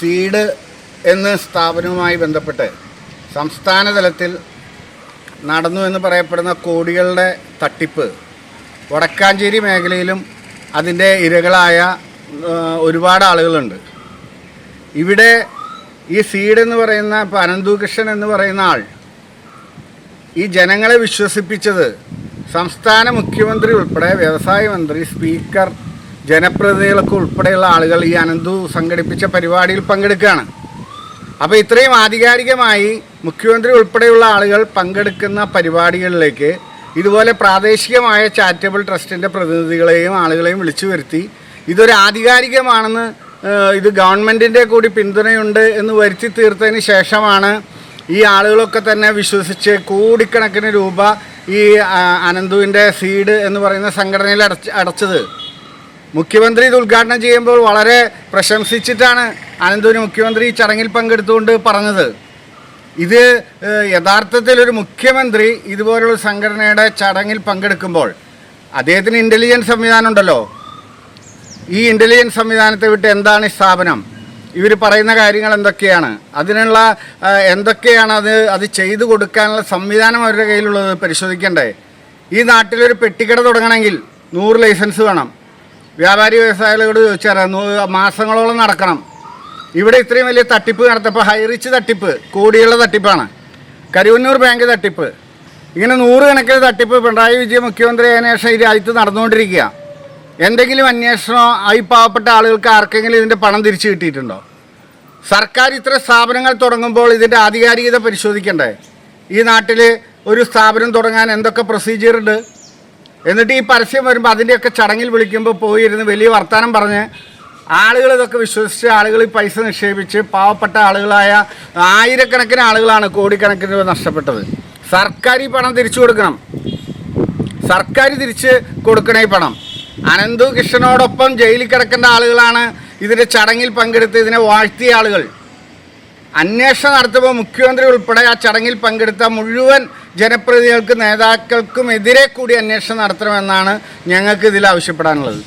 Seed എന്ന സ്ഥാപനവുമായി ബന്ധപ്പെട്ട് സംസ്ഥാന തലത്തിൽ നടന്നു എന്ന് പറയപ്പെടുന്ന കോടികളുടെ തട്ടിപ്പ് വടക്കാഞ്ചേരി മേഖലയിലും അതിന്റെ ഇരകളായ ഒരുപാട് ആളുകളുണ്ട്. ഇവിടെ ഈ സീഡ് എന്ന് പറയുന്ന ഇപ്പോൾ അനന്തുകൃഷ്ണൻ എന്ന് പറയുന്ന ആൾ ഈ ജനങ്ങളെ വിശ്വസിപ്പിച്ചത് സംസ്ഥാന മുഖ്യമന്ത്രി ഉൾപ്പെടെ വ്യവസായ മന്ത്രി സ്പീക്കർ ജനപ്രതിനിധികളൊക്കെ ഉൾപ്പെടെയുള്ള ആളുകൾ ഈ അനന്തു സംഘടിപ്പിച്ച പരിപാടിയിൽ പങ്കെടുക്കുകയാണ്. അപ്പോൾ ഇത്രയും ആധികാരികമായി മുഖ്യമന്ത്രി ഉൾപ്പെടെയുള്ള ആളുകൾ പങ്കെടുക്കുന്ന പരിപാടികളിലേക്ക് ഇതുപോലെ പ്രാദേശികമായ ചാരിറ്റബിൾ ട്രസ്റ്റിന്റെ പ്രതിനിധികളെയും ആളുകളെയും വിളിച്ചു വരുത്തി ഇതൊരു ആധികാരികമാണെന്ന് ഇത് ഗവൺമെന്റിന്റെ കൂടി പിന്തുണയുണ്ട് എന്ന് വരുത്തി തീർത്തതിന് ശേഷമാണ് ഈ ആളുകളൊക്കെ തന്നെ വിശ്വസിച്ച് കോടിക്കണക്കിന് രൂപ ഈ അനന്തുവിന്റെ സീഡ് എന്ന് പറയുന്ന സംഘടനയിൽ അടച്ച് അടച്ചത്. മുഖ്യമന്ത്രി ഇത് ഉദ്ഘാടനം ചെയ്യുമ്പോൾ വളരെ പ്രശംസിച്ചിട്ടാണ് ആനന്ദൂരി മുഖ്യമന്ത്രി ഈ ചടങ്ങിൽ പങ്കെടുത്തുകൊണ്ട് പറഞ്ഞത്. ഇത് യഥാർത്ഥത്തിൽ ഒരു മുഖ്യമന്ത്രി ഇതുപോലുള്ള സംഘടനയുടെ ചടങ്ങിൽ പങ്കെടുക്കുമ്പോൾ അദ്ദേഹത്തിന് ഇന്റലിജൻസ് സംവിധാനം ഉണ്ടല്ലോ ഈ ഇന്റലിജൻസ് സംവിധാനത്തെ വിട്ട് എന്താണ് ഈ സ്ഥാപനം? ഇവർ പറയുന്ന കാര്യങ്ങൾ എന്തൊക്കെയാണ്? അതിനുള്ള എന്തൊക്കെയാണ് അത് അത് ചെയ്തു കൊടുക്കാനുള്ള സംവിധാനം അവരുടെ കയ്യിലുള്ളത് പരിശോധിക്കണ്ടേ? ഈ നാട്ടിലൊരു പെട്ടിക്കട തുടങ്ങണമെങ്കിൽ നൂറ് ലൈസൻസ് വേണം. വ്യാപാരി വ്യവസായികളോട് ചോദിച്ചാൽ മാസങ്ങളോളം നടക്കണം. ഇവിടെ ഇത്രയും വലിയ തട്ടിപ്പ് നടത്തപ്പോൾ ഹൈറിച്ച് തട്ടിപ്പ് കൂടിയുള്ള തട്ടിപ്പാണ്. കരുവന്നൂർ ബാങ്ക് തട്ടിപ്പ്. ഇങ്ങനെ നൂറുകണക്കിന് തട്ടിപ്പ് പിണറായി വിജയൻ മുഖ്യമന്ത്രി ആയതിനു ശേഷം ഈ രാജ്യത്ത് നടന്നുകൊണ്ടിരിക്കുക. എന്തെങ്കിലും അന്വേഷണമോ ഈ പാവപ്പെട്ട ആളുകൾക്ക് ആർക്കെങ്കിലും ഇതിന്റെ പണം തിരിച്ചു കിട്ടിയിട്ടുണ്ടോ? സർക്കാർ ഇത്ര സ്ഥാപനങ്ങൾ തുടങ്ങുമ്പോൾ ഇതിന്റെ ആധികാരികത പരിശോധിക്കണ്ടേ? ഈ നാട്ടിൽ ഒരു സ്ഥാപനം തുടങ്ങാൻ എന്തൊക്കെ പ്രൊസീജിയർ ഉണ്ട്? എന്നിട്ട് ഈ പരസ്യം വരുമ്പോൾ അതിന്റെയൊക്കെ ചടങ്ങിൽ വിളിക്കുമ്പോൾ പോയിരുന്ന് വലിയ വർത്തമാനം പറഞ്ഞ് ആളുകൾ ഇതൊക്കെ വിശ്വസിച്ച് ആളുകൾ ഈ പൈസ നിക്ഷേപിച്ച് പാവപ്പെട്ട ആളുകളായ ആയിരക്കണക്കിന് ആളുകളാണ് കോടിക്കണക്കിന് രൂപ നഷ്ടപ്പെട്ടത്. സർക്കാർ ഈ പണം തിരിച്ചു കൊടുക്കണം. സർക്കാർ തിരിച്ച് കൊടുക്കണേ പണം. അനന്തു കൃഷ്ണനോടൊപ്പം ജയിലിൽ കിടക്കേണ്ട ആളുകളാണ് ഇതിന്റെ ചടങ്ങിൽ പങ്കെടുത്ത് ഇതിനെ വാഴ്ത്തിയ ആളുകൾ. അന്വേഷണം നടത്തുമ്പോൾ മുഖ്യമന്ത്രി ഉൾപ്പെടെ ആ ചടങ്ങിൽ പങ്കെടുത്ത മുഴുവൻ ജനപ്രതിനിധികൾക്കും നേതാക്കൾക്കും എതിരെ കൂടി അന്വേഷണം നടത്തണമെന്നാണ് ഞങ്ങൾക്ക് ഇതിൽ ആവശ്യപ്പെടാനുള്ളത്.